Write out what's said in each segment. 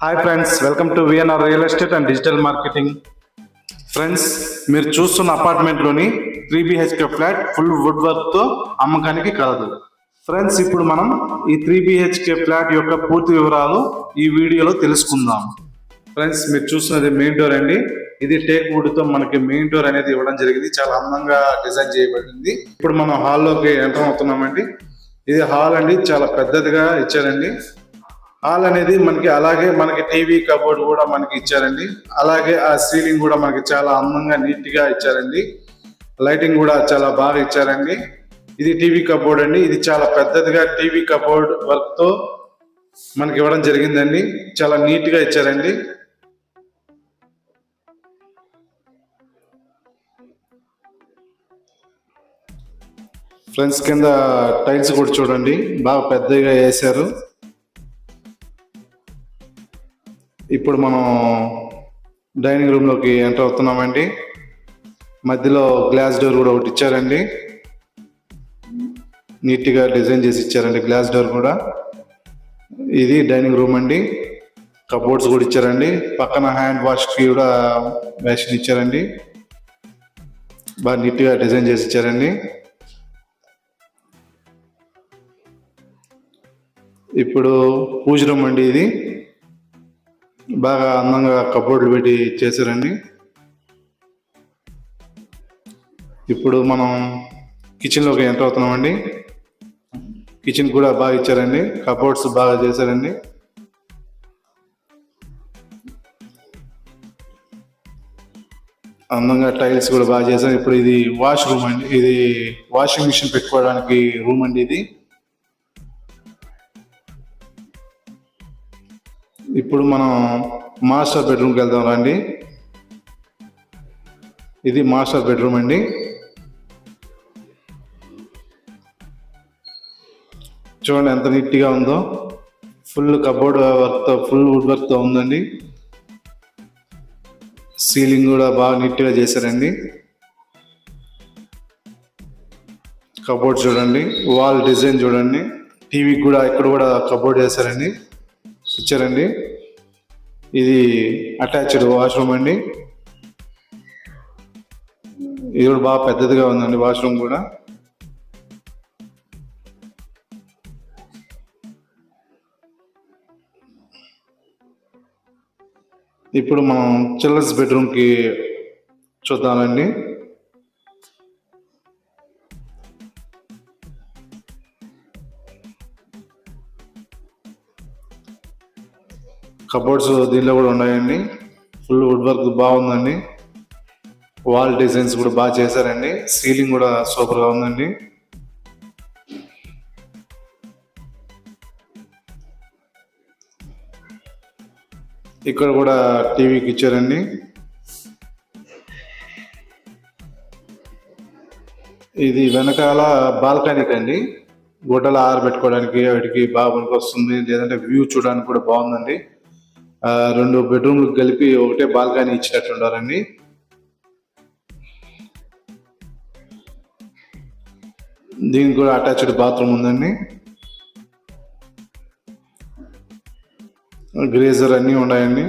Hi friends welcome to VNR real estate and digital marketing friends మీరు చూస్తున్న అపార్ట్మెంట్లోని three BHK flat full wood వర్క్తో అమ్మకానికి కలదు friends ఇప్పుడు మనం ఈ త్రీ బిహెచ్కే ఫ్లాట్ యొక్క పూర్తి వివరాలు ఈ వీడియోలో తెలుసుకుందాం. ఫ్రెండ్స్ మీరు చూస్తున్నది మెయిన్ డోర్ అండి. ఇది టేక్ వుడ్తో మనకి మెయిన్ డోర్ అనేది ఇవ్వడం జరిగింది. చాలా అందంగా డిజైన్ చేయబడింది. ఇప్పుడు మనం హాల్లోకి ఎంటర్ అవుతున్నామండి. ఇది హాల్ అండి. చాలా పెద్దదిగా ఇచ్చారండి. హాల్ అనేది మనకి అలాగే మనకి టీవీ కబోర్డ్ కూడా మనకి ఇచ్చారండి. అలాగే ఆ సీలింగ్ కూడా మనకి చాలా అందంగా నీట్గా ఇచ్చారండి. లైటింగ్ కూడా చాలా బాగా ఇచ్చారండి. ఇది టీవీ కబోర్డ్ అండి. ఇది చాలా పెద్దదిగా టీవీ కబోర్డ్ వర్క్తో మనకి ఇవ్వడం జరిగిందండి. చాలా నీట్గా ఇచ్చారండి. ఫ్రెండ్స్ కింద టైల్స్ కూడా చూడండి. బాగా పెద్దగా వేశారు. ఇప్పుడు మనం డైనింగ్ రూమ్లోకి ఎంటర్ అవుతున్నామండి. మధ్యలో గ్లాస్ డోర్ కూడా ఒకటి ఇచ్చారండి. నీట్గా డిజైన్ చేసి ఇచ్చారండి గ్లాస్ డోర్ కూడా. ఇది డైనింగ్ రూమ్ అండి. కబోర్డ్స్ కూడా ఇచ్చారండి. పక్కన హ్యాండ్ వాష్కి కూడా మెషిన్ ఇచ్చారండి. బాగా నీట్గా డిజైన్ చేసి ఇచ్చారండి. ఇప్పుడు పూజ రూమ్ అండి ఇది. బాగా అందంగా కబోర్డులు పెట్టి చేశారండి. ఇప్పుడు మనం కిచెన్లోకి ఎంటర్ అవుతున్నామండి. కిచెన్ కూడా బాగా ఇచ్చారండి. కబోర్డ్స్ బాగా చేశారండి. అందంగా టైల్స్ కూడా బాగా చేశారు. ఇప్పుడు ఇది వాష్ రూమ్ అండి. ఇది వాషింగ్ మిషన్ పెట్టుకోవడానికి రూమ్ అండి ఇది. ఇప్పుడు మనం మాస్టర్ బెడ్రూమ్కి వెళ్దాం రండి. ఇది మాస్టర్ బెడ్రూమ్ అండి. చూడండి ఎంత నీట్గా ఉందో. ఫుల్ కబోర్డ్ వర్క్తో ఫుల్ వుడ్ వర్క్తో ఉందండి. సీలింగ్ కూడా బాగా నీట్గా చేశారండి. కబోర్డ్ చూడండి వాల్ డిజైన్ చూడండి. టీవీకి కూడా ఇక్కడ కూడా కబోర్డ్ చేశారండి ఇచ్చారండి. ఇది అటాచ్డ్ వాష్రూమ్ అండి. ఇది కూడా బాగా పెద్దదిగా ఉందండి వాష్రూమ్ కూడా. ఇప్పుడు మనం చిల్డ్రన్స్ బెడ్రూమ్కి చూద్దామండి. కబోర్డ్స్ దీనిలో కూడా ఉన్నాయండి. ఫుల్ వుడ్ వర్క్ బాగుందండి. వాల్ డిజైన్స్ కూడా బాగా చేశారండి. సీలింగ్ కూడా సూపర్గా ఉందండి. ఇక్కడ కూడా టీవీకి ఇచ్చారండి. ఇది వెనకాల బాల్కనీకి అండి గుడ్డలు ఆరబెట్టుకోవడానికి వాటికి బాగా పనికి వస్తుంది. లేదంటే వ్యూ చూడడానికి కూడా బాగుందండి. రెండు బెడ్రూమ్లు కలిపి ఒకటే బాల్కనీ ఇచ్చినట్టు ఉండారండి దీనికి కూడా అటాచ్డ్ బాత్రూమ్ ఉందండి. గ్రేజర్ అన్నీ ఉన్నాయండి.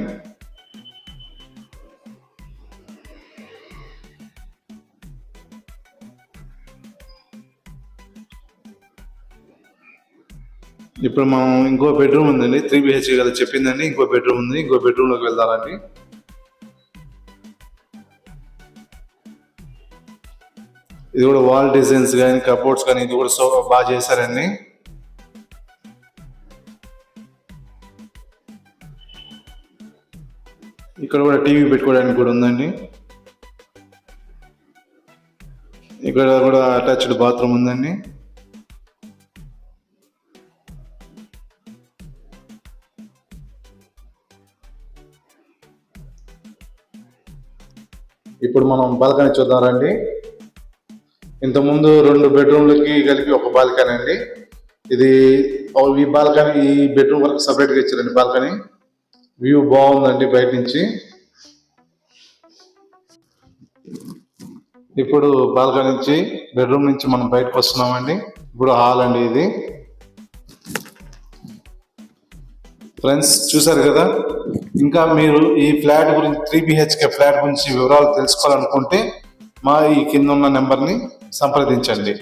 ఇప్పుడు మనం ఇంకో బెడ్రూమ్ ఉందండి. త్రీ బిహెచ్కే కదా చెప్పిందండి. ఇంకో బెడ్రూమ్ ఉంది. ఇంకో బెడ్రూమ్లోకి వెళ్దామండి. ఇది కూడా వాల్ డిజైన్స్ కానీ కబోర్డ్స్ కానీ ఇది కూడా సో బాగా చేశారండి. ఇక్కడ కూడా టీవీ పెట్టుకోవడానికి కూడా ఉందండి. ఇక్కడ కూడా అటాచ్డ్ బాత్రూమ్ ఉందండి. ఇప్పుడు మనం బాల్కనీ చూద్దాం రండి. ఇంతకుముందు రెండు బెడ్రూమ్లకి కలిపి ఒక బాల్కనీ అండి. ఇది ఈ బాల్కనీ ఈ బెడ్రూమ్ వరకు సపరేట్గా ఇచ్చారండి బాల్కనీ. వ్యూ బాగుందండి బయట నుంచి. ఇప్పుడు బాల్కనీ నుంచి బెడ్రూమ్ నుంచి మనం బయటకు వస్తున్నామండి. ఇప్పుడు హాల్ అండి ఇది. ఫ్రెండ్స్ చూసారు కదా? ఇంకా మీరు ఈ ఫ్లాట్ గురించి త్రీ బిహెచ్కే ఫ్లాట్ గురించి వివరాలు తెలుసుకోవాలనుకుంటే మా ఈ కింద ఉన్న నెంబర్ని సంప్రదించండి.